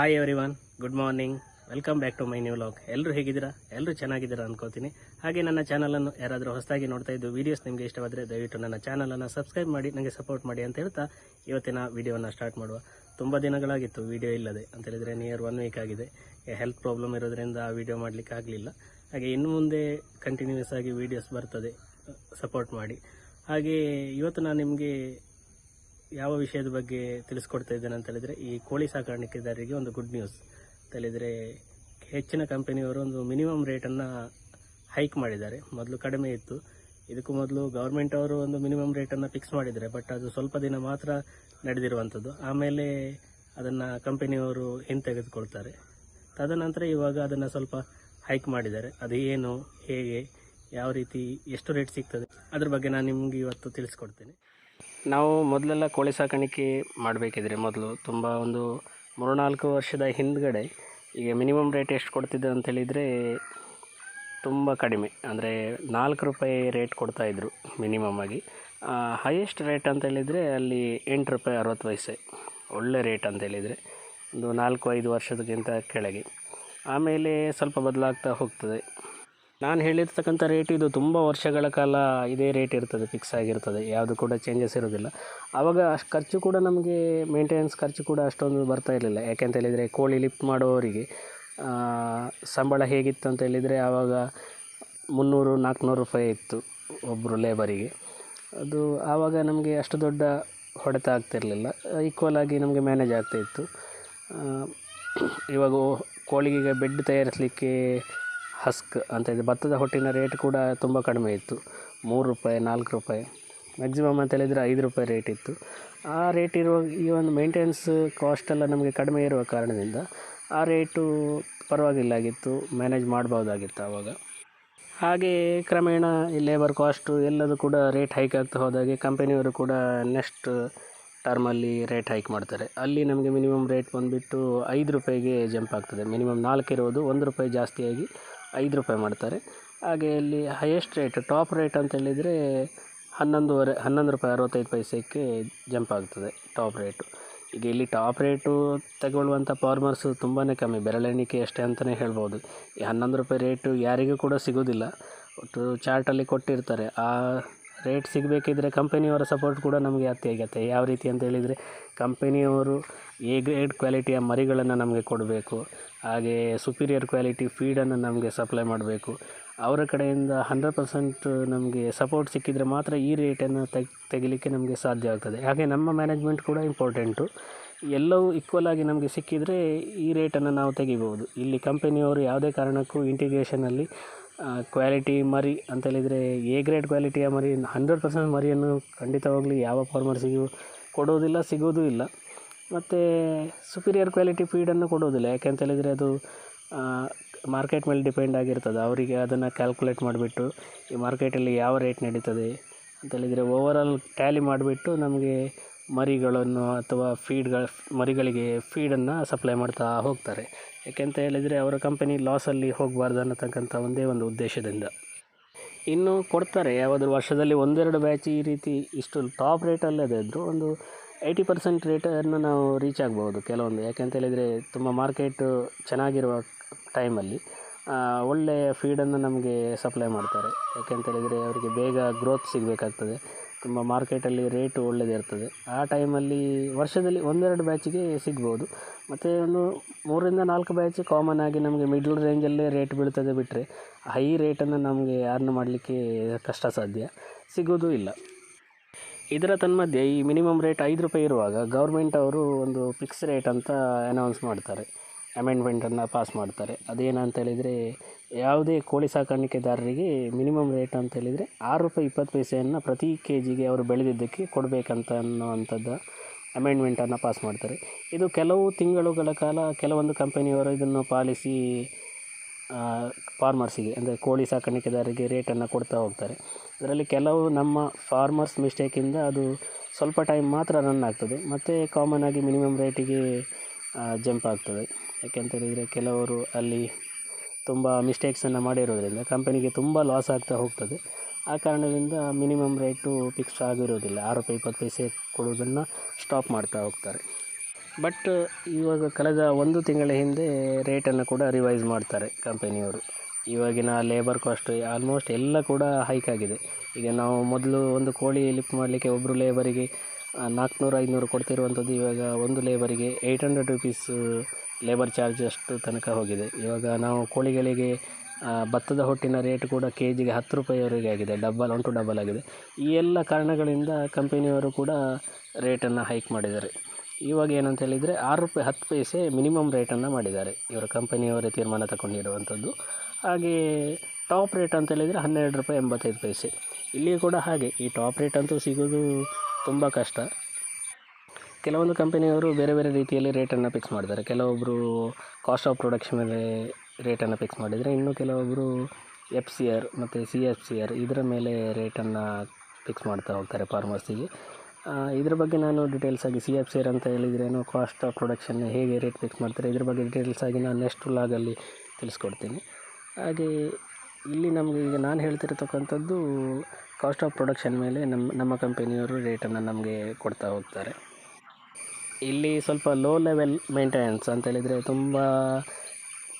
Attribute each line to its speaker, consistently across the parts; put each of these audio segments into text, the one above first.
Speaker 1: Hi every good morning welcome back to my new vlog ಎಲ್ಲರೂ ಹೇಗಿದ್ದೀರಾ? ಎಲ್ಲರೂ ಚೆನ್ನಾಗಿದ್ದೀರಾ ಅನ್ಕೋತೀನಿ. ಹಾಗೆ ನನ್ನ ಚಾನಲನ್ನು ಯಾರಾದರೂ ಹೊಸದಾಗಿ ನೋಡ್ತಾ ಇದ್ದು ವೀಡಿಯೋಸ್ ನಿಮಗೆ ಇಷ್ಟವಾದರೆ ದಯವಿಟ್ಟು ನನ್ನ ಚಾನಲನ್ನು ಸಬ್ಸ್ಕ್ರೈಬ್ ಮಾಡಿ ನನಗೆ ಸಪೋರ್ಟ್ ಮಾಡಿ ಅಂತ ಹೇಳ್ತಾ ಇವತ್ತಿನ ವೀಡಿಯೋನ ಸ್ಟಾರ್ಟ್ ಮಾಡುವ. ತುಂಬ ದಿನಗಳಾಗಿತ್ತು ವೀಡಿಯೋ ಇಲ್ಲದೆ. ಅಂತ ಹೇಳಿದರೆ ನಿಯರ್ ಒನ್ ವೀಕ್ ಆಗಿದೆ. ಹೆಲ್ತ್ ಪ್ರಾಬ್ಲಮ್ ಇರೋದ್ರಿಂದ ಆ ವಿಡಿಯೋ ಮಾಡಲಿಕ್ಕೆ ಆಗಲಿಲ್ಲ. ಹಾಗೆ ಇನ್ನು ಮುಂದೆ ಕಂಟಿನ್ಯೂಸ್ ಆಗಿ ವೀಡಿಯೋಸ್ ಬರ್ತದೆ ಸಪೋರ್ಟ್ ಮಾಡಿ. ಹಾಗೆ ಇವತ್ತು ನಾನು ನಿಮಗೆ ಯಾವ ವಿಷಯದ ಬಗ್ಗೆ ತಿಳಿಸ್ಕೊಡ್ತಾ ಇದ್ದೇನೆ ಅಂತ ಹೇಳಿದರೆ, ಈ ಕೋಳಿ ಸಾಕಾಣಿಕೆದಾರರಿಗೆ ಒಂದು ಗುಡ್ ನ್ಯೂಸ್ ಅಂತ ಹೆಚ್ಚಿನ ಕಂಪನಿಯವರು ಒಂದು ಮಿನಿಮಮ್ ರೇಟನ್ನು ಹೈಕ್ ಮಾಡಿದ್ದಾರೆ. ಮೊದಲು ಕಡಿಮೆ ಇತ್ತು. ಇದಕ್ಕೂ ಮೊದಲು ಗೌರ್ಮೆಂಟ್ ಅವರು ಒಂದು ಮಿನಿಮಮ್ ರೇಟನ್ನು ಫಿಕ್ಸ್ ಮಾಡಿದ್ದಾರೆ ಬಟ್ ಅದು ಸ್ವಲ್ಪ ದಿನ ಮಾತ್ರ ನಡೆದಿರುವಂಥದ್ದು. ಆಮೇಲೆ ಅದನ್ನು ಕಂಪನಿಯವರು ಹಿಂತೆಗೆದುಕೊಳ್ತಾರೆ ತದನಂತರ ಇವಾಗ ಅದನ್ನು ಸ್ವಲ್ಪ ಹೈಕ್ ಮಾಡಿದ್ದಾರೆ. ಅದು ಏನು, ಹೇಗೆ, ಯಾವ ರೀತಿ, ಎಷ್ಟು ರೇಟ್ ಸಿಗ್ತದೆ, ಅದ್ರ ಬಗ್ಗೆ ನಾನು ನಿಮಗೆ ಇವತ್ತು ತಿಳಿಸ್ಕೊಡ್ತೇನೆ. ನಾವು ಮೊದಲೆಲ್ಲ ಕೋಳಿ ಸಾಕಾಣಿಕೆ ಮಾಡಬೇಕಿದ್ರೆ ಮೊದಲು ತುಂಬ ಒಂದು ಮೂರ್ನಾಲ್ಕು ವರ್ಷದ ಹಿಂದ್ಗಡೆ ಈಗ ಮಿನಿಮಮ್ ರೇಟ್ ಎಷ್ಟು ಕೊಡ್ತಿದ್ದೆ ಅಂತ ಹೇಳಿದರೆ ತುಂಬ ಕಡಿಮೆ. ಅಂದರೆ ನಾಲ್ಕು ರೂಪಾಯಿ ರೇಟ್ ಕೊಡ್ತಾಯಿದ್ರು ಮಿನಿಮಮ್ ಆಗಿ. ಹೈಯೆಸ್ಟ್ ರೇಟ್ ಅಂತ ಹೇಳಿದರೆ ಅಲ್ಲಿ ಎಂಟು ರೂಪಾಯಿ ಅರವತ್ತು ಪೈಸೆ. ಒಳ್ಳೆ ರೇಟ್ ಅಂತ ಹೇಳಿದರೆ ಒಂದು ನಾಲ್ಕು ಐದು ವರ್ಷದಕ್ಕಿಂತ ಕೆಳಗೆ. ಆಮೇಲೆ ಸ್ವಲ್ಪ ಬದಲಾಗ್ತಾ ಹೋಗ್ತದೆ. ನಾನು ಹೇಳಿರ್ತಕ್ಕಂಥ ರೇಟ್ ಇದು ತುಂಬ ವರ್ಷಗಳ ಕಾಲ ಇದೇ ರೇಟ್ ಇರ್ತದೆ ಫಿಕ್ಸ್ ಆಗಿರ್ತದೆ. ಯಾವುದು ಕೂಡ ಚೇಂಜಸ್ ಇರೋದಿಲ್ಲ. ಆವಾಗ ಅಷ್ಟು ಖರ್ಚು ಕೂಡ ನಮಗೆ ಮೇಂಟೆನೆನ್ಸ್ ಖರ್ಚು ಕೂಡ ಅಷ್ಟೊಂದು ಬರ್ತಾ ಇರಲಿಲ್ಲ. ಯಾಕೆಂತ ಹೇಳಿದರೆ ಕೋಳಿ ಲಿಫ್ಟ್ ಮಾಡುವವರಿಗೆ ಆ, ಸಂಬಳ ಹೇಗಿತ್ತು ಅಂತ ಹೇಳಿದರೆ ಆವಾಗ ಮುನ್ನೂರು ನಾಲ್ಕುನೂರು ರೂಪಾಯಿ ಇತ್ತು ಒಬ್ಬರು ಲೇಬರಿಗೆ ಅದು ಆವಾಗ ನಮಗೆ ಅಷ್ಟು ದೊಡ್ಡ ಹೊಡೆತ ಆಗ್ತಿರಲಿಲ್ಲ. ಈಕ್ವಲ್ ಆಗಿ ನಮಗೆ ಮ್ಯಾನೇಜ್ ಆಗ್ತಾಯಿತ್ತು ಇವಾಗ ಕೋಳಿಗೆ ಬೆಡ್ ತಯಾರಿಸಲಿಕ್ಕೆ ಹಸ್ಕ್ ಅಂತ ಇದೆ. ಭತ್ತದ ಹೊಟ್ಟಿನ ರೇಟ್ ಕೂಡ ತುಂಬ ಕಡಿಮೆ ಇತ್ತು. ಮೂರು ರೂಪಾಯಿ, ನಾಲ್ಕು ರೂಪಾಯಿ. ಮ್ಯಾಕ್ಸಿಮಮ್ ಅಂತ ಹೇಳಿದರೆ ಐದು ರೂಪಾಯಿ ರೇಟ್ ಇತ್ತು. ಆ ರೇಟ್ ಇರುವ ಈ ಒಂದು ಮೇಂಟೆನೆನ್ಸ್ ಕಾಸ್ಟ್ ಎಲ್ಲ ನಮಗೆ ಕಡಿಮೆ ಇರುವ ಕಾರಣದಿಂದ ಆ ರೇಟು ಪರವಾಗಿಲ್ಲ ಆಗಿತ್ತು. ಮ್ಯಾನೇಜ್ ಮಾಡ್ಬೋದಾಗಿತ್ತು ಆವಾಗ ಹಾಗೆಯೇ ಕ್ರಮೇಣ ಈ ಲೇಬರ್ ಕಾಸ್ಟು ಎಲ್ಲದೂ ಕೂಡ ರೇಟ್ ಹೈಕ್ ಆಗ್ತಾ ಹೋದಾಗೆ ಕಂಪನಿಯವರು ಕೂಡ ನೆಕ್ಸ್ಟ್ ಟರ್ಮಲ್ಲಿ ರೇಟ್ ಹೈಕ್ ಮಾಡ್ತಾರೆ. ಅಲ್ಲಿ ನಮಗೆ ಮಿನಿಮಮ್ ರೇಟ್ ಬಂದುಬಿಟ್ಟು ಐದು ರೂಪಾಯಿಗೆ ಜಂಪ್ ಆಗ್ತದೆ. ಮಿನಿಮಮ್ ನಾಲ್ಕು ಇರೋದು, ಒಂದು ರೂಪಾಯಿ ಜಾಸ್ತಿಯಾಗಿ ಐದು ರೂಪಾಯಿ ಮಾಡ್ತಾರೆ. ಹಾಗೆ ಇಲ್ಲಿ ಹೈಯೆಸ್ಟ್ ರೇಟ್ ಟಾಪ್ ರೇಟ್ ಅಂತ ಹೇಳಿದರೆ ಹನ್ನೊಂದುವರೆ, ಹನ್ನೊಂದು ರೂಪಾಯಿ ಅರವತ್ತೈದು ಪೈಸೆಗೆ ಜಂಪ್ ಆಗ್ತದೆ ಟಾಪ್ ರೇಟು ಈಗ ಇಲ್ಲಿ ಟಾಪ್ ರೇಟು ತಗೊಳ್ಳುವಂಥ ಫಾರ್ಮರ್ಸು ತುಂಬಾ ಕಮ್ಮಿ ಬೆರಳೆಣಿಕೆ ಅಷ್ಟೇ ಅಂತಲೇ ಹೇಳ್ಬೋದು. ಈ ಹನ್ನೊಂದು ರೂಪಾಯಿ ರೇಟು ಯಾರಿಗೂ ಕೂಡ ಸಿಗೋದಿಲ್ಲ. ಒಟ್ಟು ಚಾರ್ಟಲ್ಲಿ ಕೊಟ್ಟಿರ್ತಾರೆ. ಆ ರೇಟ್ ಸಿಗಬೇಕಿದ್ರೆ ಕಂಪನಿಯವರ ಸಪೋರ್ಟ್ ಕೂಡ ನಮಗೆ ಅತ್ಯಗತ್ಯ ಯಾವ ರೀತಿ ಅಂತ ಹೇಳಿದರೆ ಕಂಪನಿಯವರು ಎ ಗ್ರೇಡ್ ಕ್ವಾಲಿಟಿಯ ಮರಿಗಳನ್ನು ನಮಗೆ ಕೊಡಬೇಕು. ಹಾಗೆ ಸುಪೀರಿಯರ್ ಕ್ವಾಲಿಟಿ ಫೀಡನ್ನು ನಮಗೆ ಸಪ್ಲೈ ಮಾಡಬೇಕು. ಅವರ ಕಡೆಯಿಂದ ಹಂಡ್ರೆಡ್ ಪರ್ಸೆಂಟ್ ನಮಗೆ ಸಪೋರ್ಟ್ ಸಿಕ್ಕಿದರೆ ಮಾತ್ರ ಈ ರೇಟನ್ನು ತೆಗ್, ತೆಗಿಲಿಕ್ಕೆ ನಮಗೆ ಸಾಧ್ಯ ಆಗ್ತದೆ. ಹಾಗೆ ನಮ್ಮ ಮ್ಯಾನೇಜ್ಮೆಂಟ್ ಕೂಡ ಇಂಪಾರ್ಟೆಂಟು ಎಲ್ಲವೂ ಈಕ್ವಲ್ ಆಗಿ ನಮಗೆ ಸಿಕ್ಕಿದರೆ ಈ ರೇಟನ್ನು ನಾವು ತೆಗಿಬೋದು ಇಲ್ಲಿ ಕಂಪನಿಯವರು ಯಾವುದೇ ಕಾರಣಕ್ಕೂ ಇಂಟಿಗ್ರೇಷನಲ್ಲಿ ಕ್ವಾಲಿಟಿ ಮರಿ ಅಂತ ಹೇಳಿದರೆ ಎ ಗ್ರೇಡ್ ಕ್ವಾಲಿಟಿಯ ಮರಿ ಹಂಡ್ರೆಡ್ ಪರ್ಸೆಂಟ್ ಮರಿಯನ್ನು ಖಂಡಿತವಾಗ್ಲಿ ಯಾವ ಫಾರ್ಮರ್ಸಿಗೂ ಕೊಡೋದಿಲ್ಲ, ಸಿಗೋದೂ ಇಲ್ಲ. ಮತ್ತು ಸುಪೀರಿಯರ್ ಕ್ವಾಲಿಟಿ ಫೀಡನ್ನು ಕೊಡೋದಿಲ್ಲ. ಯಾಕೆಂತ ಹೇಳಿದರೆ ಅದು ಮಾರ್ಕೆಟ್ ಮೇಲೆ ಡಿಪೆಂಡ್ ಆಗಿರ್ತದೆ. ಅವರಿಗೆ ಅದನ್ನು ಕ್ಯಾಲ್ಕುಲೇಟ್ ಮಾಡಿಬಿಟ್ಟು ಈ ಮಾರ್ಕೆಟಲ್ಲಿ ಯಾವ ರೇಟ್ ನಡೀತದೆ ಅಂತ ಹೇಳಿದರೆ ಓವರಾಲ್ ಟ್ಯಾಲಿ ಮಾಡಿಬಿಟ್ಟು ನಮಗೆ ಮರಿಗಳನ್ನು ಅಥವಾ ಫೀಡ್ಗಳ ಮರಿಗಳಿಗೆ ಫೀಡನ್ನು ಸಪ್ಲೈ ಮಾಡ್ತಾ ಹೋಗ್ತಾರೆ. ಯಾಕೆಂತ ಹೇಳಿದರೆ ಅವರ ಕಂಪನಿ ಲಾಸಲ್ಲಿ ಹೋಗಬಾರ್ದು ಅನ್ನತಕ್ಕಂಥ ಒಂದೇ ಒಂದು ಉದ್ದೇಶದಿಂದ. ಇನ್ನು ಕೊಡ್ತಾರೆ, ಯಾವುದಾದ್ರು ವರ್ಷದಲ್ಲಿ ಒಂದೆರಡು ಬ್ಯಾಚ್ ಈ ರೀತಿ ಇಷ್ಟು ಟಾಪ್ ರೇಟಲ್ಲದೆ ಇದ್ದರೂ ಒಂದು ಏಯ್ಟಿ ಪರ್ಸೆಂಟ್ ರೇಟನ್ನು ನಾವು ರೀಚ್ ಆಗ್ಬೋದು ಕೆಲವೊಂದು. ಯಾಕೆಂತ ಹೇಳಿದರೆ ತುಂಬ ಮಾರ್ಕೆಟು ಚೆನ್ನಾಗಿರುವ ಟೈಮಲ್ಲಿ ಒಳ್ಳೆಯ ಫೀಡನ್ನು ನಮಗೆ ಸಪ್ಲೈ ಮಾಡ್ತಾರೆ. ಯಾಕೆಂತೇಳಿದರೆ ಅವರಿಗೆ ಬೇಗ ಗ್ರೋತ್ ಸಿಗಬೇಕಾಗ್ತದೆ. ತುಂಬ ಮಾರ್ಕೆಟಲ್ಲಿ ರೇಟು ಒಳ್ಳೆಯದಿರ್ತದೆ ಆ ಟೈಮಲ್ಲಿ ವರ್ಷದಲ್ಲಿ ಒಂದೆರಡು ಬ್ಯಾಚಿಗೆ ಸಿಗ್ಬೋದು. ಮತ್ತು ಒಂದು ಮೂರರಿಂದ ನಾಲ್ಕು ಬ್ಯಾಚ್ ಕಾಮನ್ ಆಗಿ ನಮಗೆ ಮಿಡ್ಲ್ ರೇಂಜಲ್ಲೇ ರೇಟ್ ಬೀಳ್ತದೆ ಬಿಟ್ಟರೆ ಹೈ ರೇಟನ್ನು ನಮಗೆ ಅರ್ನ್ ಮಾಡಲಿಕ್ಕೆ ಕಷ್ಟ ಸಾಧ್ಯ. ಸಿಗೋದು ಇಲ್ಲ. ಇದರ ತನ್ಮಧ್ಯೆ ಈ ಮಿನಿಮಮ್ ರೇಟ್ ಐದು ರೂಪಾಯಿ ಇರುವಾಗ ಗೌರ್ಮೆಂಟ್ ಅವರು ಒಂದು ಫಿಕ್ಸ್ ರೇಟ್ ಅಂತ ಅನೌನ್ಸ್ ಮಾಡ್ತಾರೆ. ಅಮೆಂಡ್ಮೆಂಟನ್ನು ಪಾಸ್ ಮಾಡ್ತಾರೆ. ಅದೇನಂತ ಹೇಳಿದರೆ, ಯಾವುದೇ ಕೋಳಿ ಸಾಕಾಣಿಕೆದಾರರಿಗೆ ಮಿನಿಮಮ್ ರೇಟ್ ಅಂತ ಹೇಳಿದರೆ ಆರು ರೂಪಾಯಿ ಇಪ್ಪತ್ತು ಪೈಸೆಯನ್ನು ಪ್ರತಿ ಕೆ ಜಿಗೆ ಅವರು ಬೆಳೆದಿದ್ದಕ್ಕೆ ಕೊಡಬೇಕಂತ ಅನ್ನುವಂಥದ್ದು ಅಮೆಂಡ್ಮೆಂಟನ್ನು ಪಾಸ್ ಮಾಡ್ತಾರೆ. ಇದು ಕೆಲವು ತಿಂಗಳುಗಳ ಕಾಲ ಕೆಲವೊಂದು ಕಂಪನಿಯವರು ಇದನ್ನು ಪಾಲಿಸಿ ಫಾರ್ಮರ್ಸಿಗೆ ಅಂದರೆ ಕೋಳಿ ಸಾಕಾಣಿಕೆದಾರರಿಗೆ ರೇಟನ್ನು ಕೊಡ್ತಾ ಹೋಗ್ತಾರೆ. ಅದರಲ್ಲಿ ಕೆಲವು ನಮ್ಮ ಫಾರ್ಮರ್ಸ್ ಮಿಸ್ಟೇಕಿಂದ ಅದು ಸ್ವಲ್ಪ ಟೈಮ್ ಮಾತ್ರ ರನ್ ಆಗ್ತದೆ. ಮತ್ತು ಕಾಮನ್ ಆಗಿ ಮಿನಿಮಮ್ ರೇಟಿಗೆ ಜಂಪ್ ಆಗ್ತದೆ. ಯಾಕೆಂತ ಹೇಳಿದರೆ ಕೆಲವರು ಅಲ್ಲಿ ತುಂಬ ಮಿಸ್ಟೇಕ್ಸನ್ನು ಮಾಡಿರೋದ್ರಿಂದ ಕಂಪನಿಗೆ ತುಂಬ ಲಾಸ್ ಆಗ್ತಾ ಹೋಗ್ತದೆ. ಆ ಕಾರಣದಿಂದ ಮಿನಿಮಮ್ ರೇಟು ಫಿಕ್ಸ್ ಆಗಿರೋದಿಲ್ಲ. ಆರು ರೂಪಾಯಿ, ಇಪ್ಪತ್ತು ಪೈಸೆ ಕೊಡೋದನ್ನು ಸ್ಟಾಪ್ ಮಾಡ್ತಾ ಹೋಗ್ತಾರೆ. ಬಟ್ ಇವಾಗ ಕಳೆದ ಒಂದು ತಿಂಗಳ ಹಿಂದೆ ರೇಟನ್ನು ಕೂಡ ರಿವೈಸ್ ಮಾಡ್ತಾರೆ ಕಂಪನಿಯವರು ಇವಾಗಿನ ಲೇಬರ್ ಕಾಸ್ಟ್ ಆಲ್ಮೋಸ್ಟ್ ಎಲ್ಲ ಕೂಡ ಹೈಕ್ ಆಗಿದೆ. ಈಗ ನಾವು ಮೊದಲು ಒಂದು ಕೋಳಿ ಲಿಫ್ಟ್ ಮಾಡಲಿಕ್ಕೆ ಒಬ್ಬರು ಲೇಬರಿಗೆ ನಾಲ್ಕುನೂರು, ಐದುನೂರು ಕೊಡ್ತಿರುವಂಥದ್ದು ಇವಾಗ ಒಂದು ಲೇಬರಿಗೆ eight hundred rupees labour charge ಅಷ್ಟು ತನಕ ಹೋಗಿದೆ. ಇವಾಗ ನಾವು ಕೋಳಿಗಳಿಗೆ ಭತ್ತದ ಹೊಟ್ಟಿನ ರೇಟ್ ಕೂಡ ಕೆ ಜಿಗೆ ಹತ್ತು ರೂಪಾಯಿವರೆಗೆ ಆಗಿದೆ. ಡಬಲ್ ಒನ್ ಟು ಡಬಲ್ ಆಗಿದೆ. ಈ ಎಲ್ಲ ಕಾರಣಗಳಿಂದ ಕಂಪೆನಿಯವರು ಕೂಡ ರೇಟನ್ನು ಹೈಕ್ ಮಾಡಿದ್ದಾರೆ. ಇವಾಗ ಏನಂತ ಹೇಳಿದರೆ ಆರು ರೂಪಾಯಿ, ಹತ್ತು ಪೈಸೆ ಮಿನಿಮಮ್ ರೇಟನ್ನು ಮಾಡಿದ್ದಾರೆ. ಇವರ ಕಂಪನಿಯವರೇ ತೀರ್ಮಾನ ತಗೊಂಡಿರುವಂಥದ್ದು ಹಾಗೆ ಟಾಪ್ ರೇಟ್ ಅಂತ ಹೇಳಿದರೆ ಹನ್ನೆರಡು ರೂಪಾಯಿ ಎಂಬತ್ತೈದು ಪೈಸೆ. ಇಲ್ಲಿಯೂ ಕೂಡ ಹಾಗೆ. ಈ ಟಾಪ್ ರೇಟ್ ಅಂತೂ ಸಿಗೋದು ತುಂಬ ಕಷ್ಟ. ಕೆಲವೊಂದು ಕಂಪನಿಯವರು ಬೇರೆ ಬೇರೆ ರೀತಿಯಲ್ಲಿ ರೇಟನ್ನು ಫಿಕ್ಸ್ ಮಾಡ್ತಾರೆ ಕೆಲವೊಬ್ಬರು ಕಾಸ್ಟ್ ಆಫ್ ಪ್ರೊಡಕ್ಷನ್ ಮೇಲೆ ರೇಟನ್ನು ಫಿಕ್ಸ್ ಮಾಡಿದರೆ ಇನ್ನು ಕೆಲವೊಬ್ಬರು ಎಫ್ ಸಿ ಆರ್ ಮತ್ತು ಸಿ ಎಫ್ ಸಿ ಆರ್ ಇದರ ಮೇಲೆ ರೇಟನ್ನು ಫಿಕ್ಸ್ ಮಾಡ್ತಾ ಹೋಗ್ತಾರೆ ಫಾರ್ಮರ್ಸಿಗೆ ಇದ್ರ ಬಗ್ಗೆ ನಾನು ಡೀಟೇಲ್ಸ್ ಆಗಿ ಸಿ ಎಫ್ ಸಿ ಆರ್ ಅಂತ ಹೇಳಿದ್ರೇನು ಕಾಸ್ಟ್ ಆಫ್ ಪ್ರೊಡಕ್ಷನ್ ಹೇಗೆ ರೇಟ್ ಫಿಕ್ಸ್ ಮಾಡ್ತಾರೆ, ಇದ್ರ ಬಗ್ಗೆ ಡೀಟೇಲ್ಸ್ ಆಗಿ ನಾನು ನೆಕ್ಸ್ಟ್ ಲಾಗಲ್ಲಿ ತಿಳಿಸ್ಕೊಡ್ತೀನಿ. ಹಾಗೆ ಇಲ್ಲಿ ನಮಗೆ ಈಗ ನಾನು ಹೇಳ್ತಿರ್ತಕ್ಕಂಥದ್ದು ಕಾಸ್ಟ್ ಆಫ್ ಪ್ರೊಡಕ್ಷನ್ ಮೇಲೆ ನಮ್ಮ ನಮ್ಮ ಕಂಪನಿಯವರು ರೇಟನ್ನು ನಮಗೆ ಕೊಡ್ತಾ ಹೋಗ್ತಾರೆ. ಇಲ್ಲಿ ಸ್ವಲ್ಪ ಲೋ ಲೆವೆಲ್ ಮೇಂಟೆನೆನ್ಸ್ ಅಂತ ಹೇಳಿದರೆ ತುಂಬ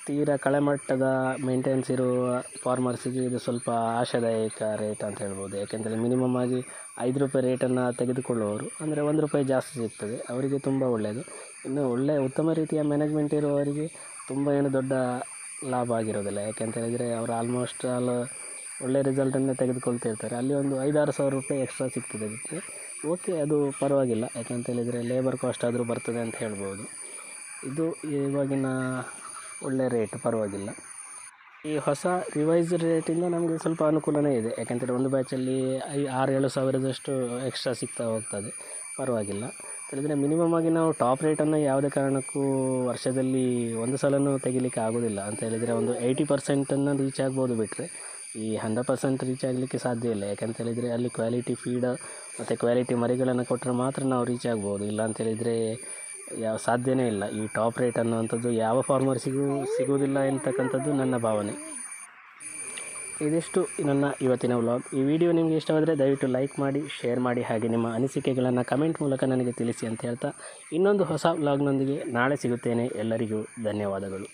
Speaker 1: ತೀರಾ ಕಳೆಮಟ್ಟದ ಮೇಂಟೆನೆನ್ಸ್ ಇರುವ ಫಾರ್ಮರ್ಸಿಗೆ ಇದು ಸ್ವಲ್ಪ ಆಶಾದಾಯಕ ರೇಟ್ ಅಂತ ಹೇಳ್ಬೋದು. ಯಾಕೆಂದರೆ ಮಿನಿಮಮ್ ಆಗಿ ಐದು ರೂಪಾಯಿ ರೇಟನ್ನು ತೆಗೆದುಕೊಳ್ಳುವವರು ಅಂದರೆ ಒಂದು ರೂಪಾಯಿ ಜಾಸ್ತಿ ಸಿಗ್ತದೆ. ಅವರಿಗೆ ತುಂಬ ಒಳ್ಳೆಯದು ಇನ್ನು ಒಳ್ಳೆಯ ಉತ್ತಮ ರೀತಿಯ ಮ್ಯಾನೇಜ್ಮೆಂಟ್ ಇರುವವರಿಗೆ ತುಂಬ ಏನು ದೊಡ್ಡ ಲಾಭ ಆಗಿರೋದಿಲ್ಲ. ಯಾಕೆಂತ ಹೇಳಿದರೆ ಅವರು ಆಲ್ಮೋಸ್ಟ್ ಆಲ್ ಒಳ್ಳೆಯ ರಿಸಲ್ಟನ್ನು ತೆಗೆದುಕೊಳ್ತಿರ್ತಾರೆ ಅಲ್ಲಿ ಒಂದು ಐದಾರು ಸಾವಿರ ರೂಪಾಯಿ ಎಕ್ಸ್ಟ್ರಾ ಸಿಗ್ತದೆ. ಅದಕ್ಕೆ ಓಕೆ ಅದು ಪರವಾಗಿಲ್ಲ. ಯಾಕಂತ ಹೇಳಿದರೆ ಲೇಬರ್ ಕಾಸ್ಟ್ ಆದರೂ ಬರ್ತದೆ ಅಂತ ಹೇಳ್ಬೋದು. ಇದು ಇವಾಗಿನ ಒಳ್ಳೆ ರೇಟ್ ಪರವಾಗಿಲ್ಲ. ಈ ಹೊಸ ರಿವೈಸ್ ರೇಟಿಂದ ನಮಗೆ ಸ್ವಲ್ಪ ಅನುಕೂಲನೇ ಇದೆ. ಯಾಕಂತೇಳಿ ಒಂದು ಬ್ಯಾಚಲ್ಲಿ ಐ, ಆರು, ಏಳು ಸಾವಿರದಷ್ಟು ಎಕ್ಸ್ಟ್ರಾ ಸಿಗ್ತಾ ಹೋಗ್ತದೆ. ಪರವಾಗಿಲ್ಲ. ಹೇಳಿದರೆ ಮಿನಿಮಮ್ ಆಗಿ ನಾವು ಟಾಪ್ ರೇಟನ್ನು ಯಾವುದೇ ಕಾರಣಕ್ಕೂ ವರ್ಷದಲ್ಲಿ ಒಂದು ಸಲನೂ ತೆಗಿಲಿಕ್ಕೆ ಆಗೋದಿಲ್ಲ. ಅಂತ ಹೇಳಿದರೆ ಒಂದು ಏಯ್ಟಿ ಪರ್ಸೆಂಟನ್ನು ರೀಚ್ ಆಗ್ಬೋದು ಬಿಟ್ಟರೆ ಈ ಹಂಡ್ರೆಡ್ ಪರ್ಸೆಂಟ್ ರೀಚ್ ಆಗಲಿಕ್ಕೆ ಸಾಧ್ಯ ಇಲ್ಲ. ಯಾಕಂತ ಹೇಳಿದರೆ ಅಲ್ಲಿ ಕ್ವಾಲಿಟಿ ಫೀಡ್ ಮತ್ತು ಕ್ವಾಲಿಟಿ ಮರಿಗಳನ್ನು ಕೊಟ್ಟರೆ ಮಾತ್ರ ನಾವು ರೀಚ್ ಆಗ್ಬೋದು. ಇಲ್ಲ ಅಂತೇಳಿದರೆ ಯಾವ ಸಾಧ್ಯನೇ ಇಲ್ಲ. ಈ ಟಾಪ್ ರೇಟ್ ಅನ್ನುವಂಥದ್ದು ಯಾವ ಫಾರ್ಮರ್ಸಿಗೂ ಸಿಗುವುದಿಲ್ಲ ಎಂತಕ್ಕಂಥದ್ದು ನನ್ನ ಭಾವನೆ. ಇದಿಷ್ಟು ನನ್ನ ಇವತ್ತಿನ ವ್ಲಾಗ್ ಈ ವಿಡಿಯೋ ನಿಮಗೆ ಇಷ್ಟವಾದರೆ ದಯವಿಟ್ಟು ಲೈಕ್ ಮಾಡಿ ಶೇರ್ ಮಾಡಿ, ಹಾಗೆ ನಿಮ್ಮ ಅನಿಸಿಕೆಗಳನ್ನು ಕಮೆಂಟ್ ಮೂಲಕ ನನಗೆ ತಿಳಿಸಿ ಅಂತ ಹೇಳ್ತಾ ಇನ್ನೊಂದು ಹೊಸ ವ್ಲಾಗ್ನೊಂದಿಗೆ ನಾಳೆ ಸಿಗುತ್ತೇನೆ. ಎಲ್ಲರಿಗೂ ಧನ್ಯವಾದಗಳು.